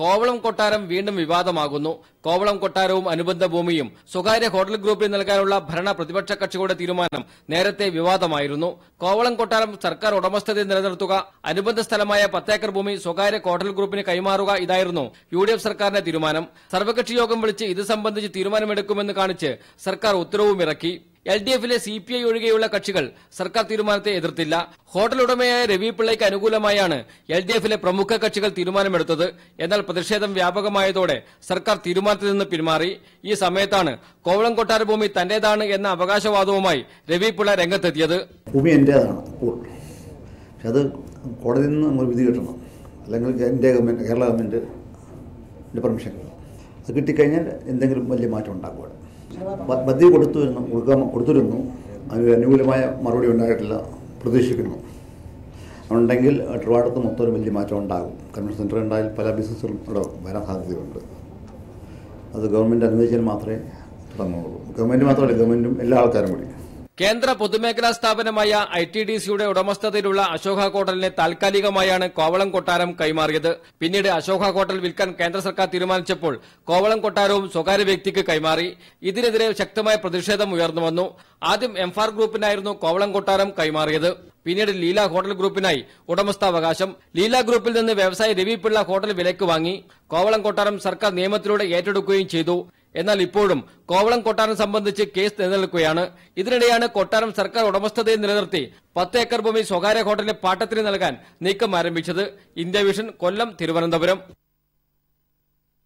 കോവളം കൊട്ടാരം വീണ്ടും വിവാദമാകുന്നു. കോവളം കൊട്ടാരവും അനുബന്ധ ഭൂമിയും സ്വകാര്യ ഹോട്ടൽ ഗ്രൂപ്പിന് നൽകാനുള്ള ഭരണ പ്രതിപക്ഷ കക്ഷികളുടെ തീരുമാനം നേരത്തെ വിവാദമായിരുന്നു. കോവളം കൊട്ടാരം സർക്കാർ ഉടമസ്ഥതയിൽ നിലനിർത്തുക അനുബന്ധ സ്ഥലമായ പത്തേക്കർ ഭൂമി സ്വകാര്യ ഹോട്ടൽ ഗ്രൂപ്പിന് കൈമാറുക ഇതായിരുന്നു യു ഡി എഫ് സർക്കാരിന്റെ തീരുമാനം. സർവകക്ഷി യോഗം വിളിച്ച് ഇത് സംബന്ധിച്ച് തീരുമാനമെടുക്കുമെന്ന് കാണിച്ച് സർക്കാർ ഉത്തരവും ഇറക്കി. എൽ ഡി എഫിലെ സി പി ഐ ഒഴികെയുള്ള കക്ഷികൾ സർക്കാർ തീരുമാനത്തെ എതിർത്തില്ല. ഹോട്ടൽ ഉടമയായ രവി പിള്ളയ്ക്ക് അനുകൂലമായാണ് എൽ ഡി എഫിലെ പ്രമുഖ കക്ഷികൾ തീരുമാനമെടുത്തത്. എന്നാൽ പ്രതിഷേധം വ്യാപകമായതോടെ സർക്കാർ തീരുമാനത്തിൽ നിന്ന് പിന്മാറി. ഈ സമയത്താണ് കോവളം കൊട്ടാര ഭൂമി തന്റേതാണ് എന്ന അവകാശവാദവുമായി രവി പിള്ള രംഗത്തെത്തിയത്. ഭൂമി എന്റേതാണ്. അത് കോടതിയിൽ നിന്ന് നമ്മൾ വിധി കിട്ടണം. അല്ലെങ്കിൽ ഇന്ത്യ കേരള ഗവൺമെന്റ് പെർമിഷൻ അത് കിട്ടിക്കഴിഞ്ഞാൽ എന്തെങ്കിലും വലിയ മാറ്റം ഉണ്ടാകും അവിടെ കൊടുത്തു പദ്ധതി കൊടുത്തുവരുന്നു കൊടുക്കാൻ കൊടുത്തിരുന്നു. അതിന് അനുകൂലമായ മറുപടി ഉണ്ടായിട്ടില്ല പ്രതീക്ഷിക്കുന്നു. ഉണ്ടെങ്കിൽ ട്രിവാഡത്ത് മൊത്തം ഒരു വലിയ മാറ്റം ഉണ്ടാകും. കൺവെൻഷൻ സെന്റർ ഉണ്ടായാൽ പല ബിസിനസ്സുകളും ഇവിടെ വരാൻ സാധ്യതയുണ്ട്. അത് ഗവൺമെന്റ് അനുവദിച്ചാൽ മാത്രമേ തുടങ്ങുള്ളൂ ഗവൺമെന്റ് മാത്രമല്ല ഗവൺമെന്റും എല്ലാ ആൾക്കാരും കൂടി. കേന്ദ്ര പൊതുമേഖലാ സ്ഥാപനമായ ഐ ടി ഡി സിയുടെ ഉടമസ്ഥതയിലുള്ള അശോക ഹോട്ടലിനെ താൽക്കാലികമായാണ് കോവളം കൊട്ടാരം കൈമാറിയത്. പിന്നീട് അശോക ഹോട്ടൽ വിൽക്കാൻ കേന്ദ്ര സർക്കാർ തീരുമാനിച്ചപ്പോൾ കോവളം കൊട്ടാരവും സ്വകാര്യ വ്യക്തിക്ക് കൈമാറി. ഇതിനെതിരെ ശക്തമായ പ്രതിഷേധം ഉയർന്നു വന്നു. ആദ്യം എംഫാർ ഗ്രൂപ്പിനായിരുന്നു കോവളം കൊട്ടാരം കൈമാറിയത്. പിന്നീട് ലീല ഹോട്ടൽ ഗ്രൂപ്പിനായി ഉടമസ്ഥാവകാശം. ലീല ഗ്രൂപ്പിൽ നിന്ന് വ്യവസായി രവി പിള്ള ഹോട്ടൽ വിലയ്ക്ക് വാങ്ങി. കോവളം കൊട്ടാരം സർക്കാർ നിയമത്തിലൂടെ ഏറ്റെടുക്കുകയും ചെയ്തു. എന്നാൽ ഇപ്പോഴും കോവളം കൊട്ടാരം സംബന്ധിച്ച് കേസ് നിലനിൽക്കുകയാണ്. ഇതിനിടെയാണ് കൊട്ടാരം സർക്കാർ ഉടമസ്ഥതയിൽ നിലനിർത്തി പത്ത് ഏക്കർ ഭൂമി സ്വകാര്യ ഹോട്ടലിന് പാട്ടത്തിന് നൽകാൻ നീക്കം ആരംഭിച്ചത്. India vision Kollam Thiruvananthapuram.